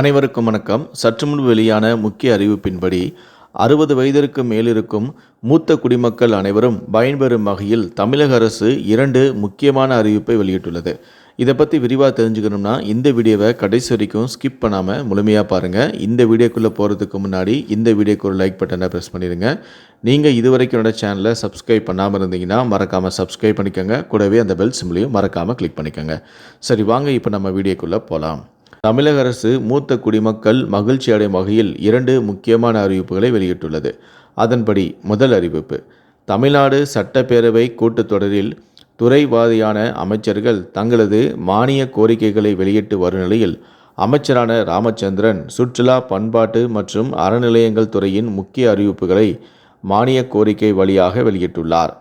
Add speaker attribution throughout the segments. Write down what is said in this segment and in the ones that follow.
Speaker 1: அனைவருக்கும் வணக்கம். சற்று முன்பு வெளியான முக்கிய அறிவிப்பின்படி அறுபது வயதிற்கு மேலிருக்கும் மூத்த குடிமக்கள் அனைவரும் பயன்பெறும் வகையில் தமிழக அரசு இரண்டு முக்கியமான அறிவிப்பை வெளியிட்டுள்ளது. இதை பற்றி விரிவாக தெரிஞ்சுக்கணும்னா இந்த வீடியோவை கடைசி வரைக்கும் ஸ்கிப் பண்ணாமல் முழுமையாக பாருங்கள் இந்த வீடியோக்குள்ளே போகிறதுக்கு முன்னாடி இந்த வீடியோக்கு ஒரு லைக் பட்டனை ப்ரெஸ் பண்ணிடுங்க. நீங்கள் இது வரைக்கும் சேனலை சப்ஸ்கிரைப் பண்ணாமல் இருந்தீங்கன்னா மறக்காமல் சப்ஸ்கிரைப் பண்ணிக்கோங்க. கூடவே அந்த பெல் சிம்லையும் மறக்காமல் கிளிக் பண்ணிக்கோங்க. சரி வாங்க இப்போ நம்ம வீடியோக்குள்ளே போகலாம் தமிழக அரசு மூத்த குடிமக்கள் மகிழ்ச்சி அடையும் வகையில் இரண்டு முக்கியமான அறிவிப்புகளை வெளியிட்டுள்ளது. அதன்படி முதல் அறிவிப்பு தமிழ்நாடு சட்டப்பேரவை கூட்டத்தொடரில் துறைவாதியான அமைச்சர்கள் தங்களது மானிய கோரிக்கைகளை வெளியிட்டு வரும் நிலையில் அமைச்சரான ராமச்சந்திரன் சுற்றுலா பண்பாட்டு மற்றும் அறநிலையங்கள் துறையின் முக்கிய அறிவிப்புகளை மானிய கோரிக்கை வழியாக வெளியிட்டுள்ளார்.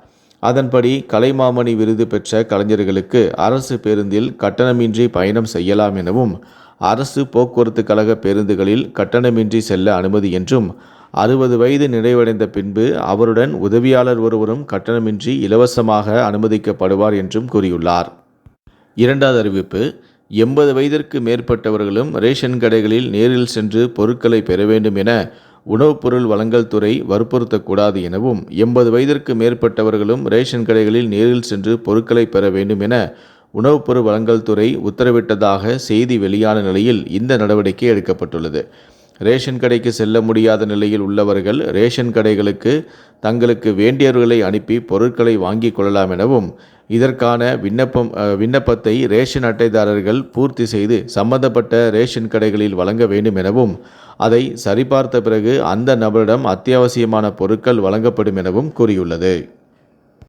Speaker 1: அதன்படி கலைமாமணி விருது பெற்ற கலைஞர்களுக்கு அரசு பேருந்தில் கட்டணமின்றி பயணம் செய்யலாம் எனவும் அரசு போக்குவரத்து கழக பேருந்துகளில் கட்டணமின்றி செல்ல அனுமதி என்றும் அறுபது வயது நிறைவடைந்த பின்பு அவருடன் உதவியாளர் ஒருவரும் கட்டணமின்றி இலவசமாக அனுமதிக்கப்படுவார் என்றும் கூறியுள்ளார். இரண்டாவது அறிவிப்பு எண்பது வயதிற்கு மேற்பட்டவர்களும் ரேஷன் கடைகளில் நேரில் சென்று பொருட்களை பெற வேண்டும் என உணவுப் பொருள் வழங்கல் துறை வற்புறுத்தக்கூடாது எனவும் எண்பது வயதிற்கு மேற்பட்டவர்களும் ரேஷன் கடைகளில் நேரில் சென்று பொருட்களை பெற வேண்டும் என உணவுப் பொருள் வழங்கல் துறை உத்தரவிட்டதாக செய்தி வெளியான நிலையில் இந்த நடவடிக்கை எடுக்கப்பட்டுள்ளது. ரேஷன் கடைக்கு செல்ல முடியாத நிலையில் உள்ளவர்கள் ரேஷன் கடைகளுக்கு தங்களுக்கு வேண்டியவர்களை அனுப்பி பொருட்களை வாங்கிக் கொள்ளலாம் எனவும் இதற்கான விண்ணப்பம் விண்ணப்பத்தை ரேஷன் அட்டைதாரர்கள் பூர்த்தி செய்து சம்பந்தப்பட்ட ரேஷன் கடைகளில் வழங்க வேண்டும் எனவும் அதை சரிபார்த்த பிறகு அந்த நபரிடம் அத்தியாவசியமான பொருட்கள் வழங்கப்படும் எனவும் கூறியுள்ளது.